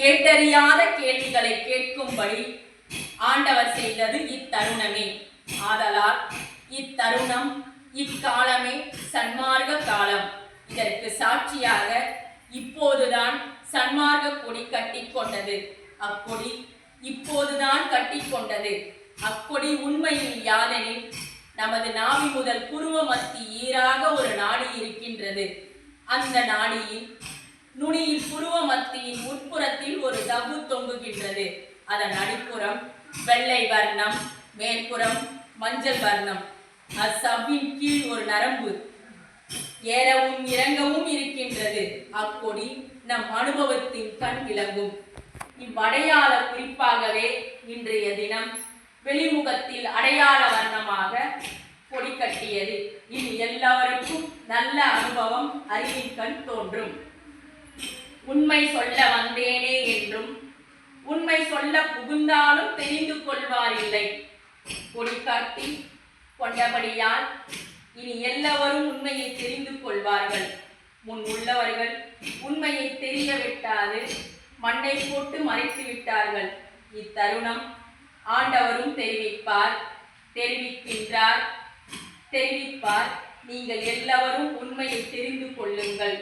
கேட்டறியாத கேள்விகளை கேட்கும்படி ஆண்டவர் செய்தது இத்தருணமே. ஆதலால் இத்தருணம் இக்காலமே சன்மார்க்க காலம். இதற்கு சாட்சியாக இப்போதுதான் சன்மார்க்க கொடி கட்டிக்கொண்டது அக்கொடி இப்போதுதான் கட்டிக்கொண்டது அக்கொடி உண்மையில் யாதெனில் நமது நாவி முதல் புருவ மத்தி ஈராக ஒரு நாடி இருக்கின்றது. அந்த நாடியில் நுனியில் புருவ மத்தியின் ஒரு தொங்குகின்றது அதன் அடிப்புறம் வெள்ளை வர்ணம் மேற்புறம் மஞ்சள் வர்ணம். அச்சவ்வின் கீழ் ஒரு நரம்பு. ஏறவும் இறங்கவும் இருக்கின்றது. அக்கொடி நம் அனுபவத்தின் கண் விளங்கும். இவ்வடையாள குறிப்பாகவே இன்றைய தினம் வெளிமுகத்தில் அடையாள வர்ணமாக கொடி கட்டியது. இனி எல்லாருக்கும் நல்ல அனுபவம் அறிவின் கண் தோன்றும். உண்மை சொல்ல வந்தேனே சொல்ல புகுந்தாலும் தெரிந்து கொள்வார் இல்லை கொடி கொண்டபடியால் இனி எல்லாரும் உண்மையை தெரிந்து கொள்வார்கள். முன் உள்ளவர்கள் உண்மையை தெரிய விட்டாது மண்ணை போட்டு மறைத்து விட்டார்கள். இத்தருணம் ஆண்டவரும் தெரிவிப்பார் தெரிவிக்கின்றார் தெரிவிப்பார். நீங்கள் எல்லாரும் உண்மையை தெரிந்து கொள்ளுங்கள்.